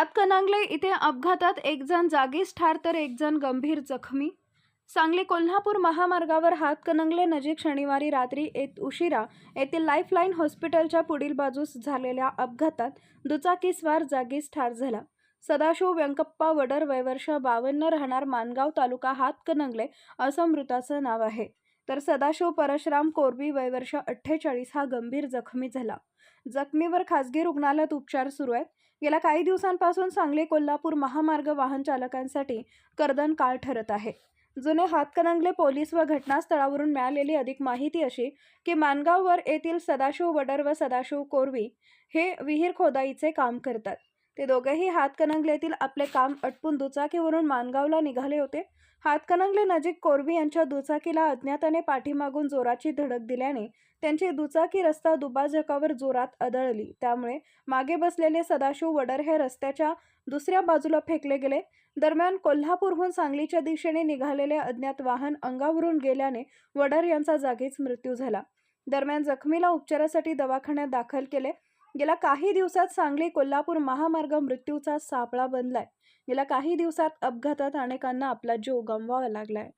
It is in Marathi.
हातकणंगले इथे अपघातात एक जण जागीच ठार तर एक जण गंभीर जखमी. सांगली कोल्हापूर महामार्गावर हातकणंगले नजीक शनिवारी रात्री येत उशिरा येथील लाईफलाईन हॉस्पिटलच्या पुढील बाजूस झालेल्या अपघातात दुचाकीस्वार जागीच ठार झाला. सदाशिव व्यंकप्पा वडर वयवर्ष बावन्न राहणार मानगाव तालुका हातकणंगले असं मृताचं नाव आहे. तर सदाशिव परशराम कोरबी वयवर्ष अठ्ठेचाळीस हा गंभीर जखमी झाला. जखमीवर खासगी रुग्णालयात उपचार सुरू आहेत. गेल्या काही दिवसांपासून सांगली कोल्हापूर महामार्ग वाहन चालकांसाठी कर्दन काळ ठरत आहे. जुने हातकणंगले पोलीस व घटनास्थळावरून मिळालेली अधिक माहिती अशी की मानगाववर येथील सदाशिव वडर व सदाशिव कोरवी हे विहीर खोदाईचे काम करतात. ते दोघेही हातकणंगलेतील आपले काम अटपून दुचाकीवरून मानगावला निघाले होते. हातकणंगले नजीक कोरवी यांच्या दुचाकीला अज्ञाताने पाठीमागून जोराची धडक दिल्याने त्यांची दुचाकी रस्ता दुबाजकावर जोरात आदळली. त्यामुळे मागे बसलेले सदाशिव वडर हे रस्त्याच्या दुसऱ्या बाजूला फेकले गेले. दरम्यान कोल्हापूरहून सांगलीच्या दिशेने निघालेले अज्ञात वाहन अंगावरून गेल्याने वडर यांचा जागीच मृत्यू झाला. दरम्यान जखमीला उपचारासाठी दवाखान्यात दाखल केले. गेल्या काही दिवसात सांगली कोल्हापूर महामार्ग मृत्यूचा सापळा बनलाय. गेल्या काही दिवसात अपघातात अनेकांना आपला जीव गमवावा लागलाय.